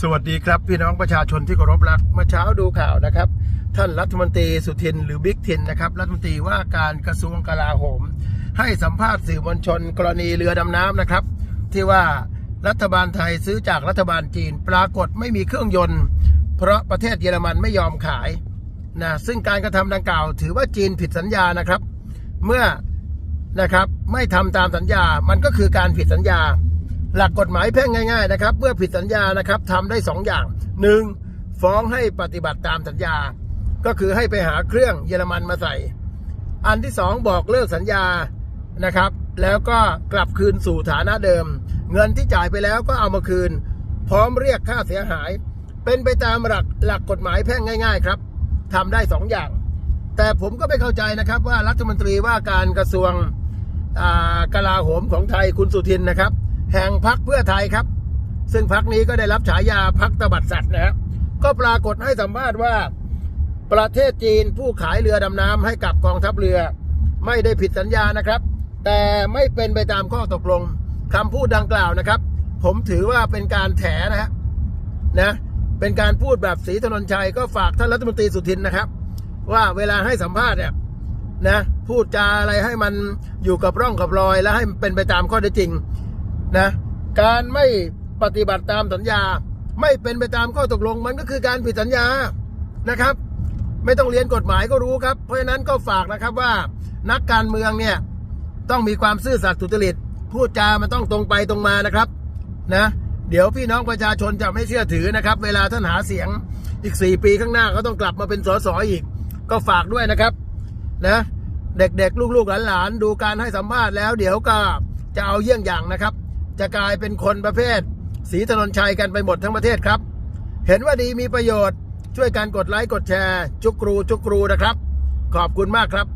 สวัสดีครับ พี่น้องประชาชนที่เคารพรักเมื่อเช้าดูข่าวนะครับ ท่านรัฐมนตรีสุทินหรือบิ๊กทินนะครับรัฐมนตรีว่าการกระทรวงกลาโหม ให้สัมภาษณ์สื่อมวลชน กรณีเรือดำน้ำนะครับ ที่ว่ารัฐบาลไทยซื้อจากรัฐบาลจีน ปรากฏไม่มีเครื่องยนต์ เพราะประเทศเยอรมันไม่ยอมขายนะซึ่งการกระทำดังกล่าว ถือว่าจีนผิดสัญญานะครับ เมื่อนะครับไม่ทำตามสัญญามันก็คือการผิดสัญญา หลักกฎหมายแพ่งง่ายๆนะครับเมื่อผิดสัญญานะครับทำได้สองอย่างหนึ่งฟ้องให้ปฏิบัติตามสัญญา ก็คือให้ไปหาเครื่องเยอรมันมาใส่ อันที่สองบอกเลิกสัญญานะครับ แล้วก็กลับคืนสู่ฐานะเดิม เงินที่จ่ายไปแล้วก็เอามาคืน พร้อมเรียกค่าเสียหาย เป็นไปตามหลักหลักกฎหมายแพ่งง่าย ๆ ครับทำได้สองอย่าง แต่ผมก็ไม่เข้าใจนะครับว่ารัฐมนตรีว่าการกระทรวงกลาโหมของไทยคุณสุทินนะครับ แห่งพักเพื่อไทยครับ ซึ่งพักนี้ก็ได้รับฉายาพักตบัดสัตว์นะครับก็ปรากฏให้สัมภาษณ์ว่า ประเทศจีนผู้ขายเรือดำน้ำให้กับกองทัพเรือ ไม่ได้ผิดสัญญานะครับ แต่ไม่เป็นไปตามข้อตกลงคำพูดดังกล่าวนะครับ ผมถือว่าเป็นการแถนะฮะนะเป็นการพูดแบบศรีถนนชัยก็ฝากท่านรัฐมนตรีสุทินนะครับ ว่าเวลาให้สัมภาษณ์เนี่ยนะพูดจาอะไรให้มันอยู่กับร่องกับรอย และให้มันเป็นไปตามข้อเท็จจริง นะ การไม่ปฏิบัติตามสัญญา ไม่เป็นไปตามข้อตกลงมันก็คือการผิดสัญญานะครับ ไม่ต้องเรียนกฎหมายก็รู้ครับ เพราะฉะนั้นก็ฝากนะครับว่านักการเมืองเนี่ยต้องมีความซื่อสัตย์สุจริตพูดจามันต้องตรงไปตรงมานะครับนะเดี๋ยวพี่น้องประชาชนจะไม่เชื่อถือนะครับ เวลาท่านหาเสียงอีกสี่ปีข้างหน้าก็ต้องกลับมาเป็นสสอีก ก็ฝากด้วยนะครับนะเด็กๆ ลูกๆหลานๆดูการให้สัมภาษณ์แล้ว เดี๋ยวก็จะเอาเยี่ยงอย่างนะครับ จะกลายเป็นคนประเภทสีถนนชัยกันไปหมดทั้งประเทศครับ เห็นว่าดีมีประโยชน์ช่วยกันกดไลค์กดแชร์ จุกรูจุกรูนะครับ ขอบคุณมากครับ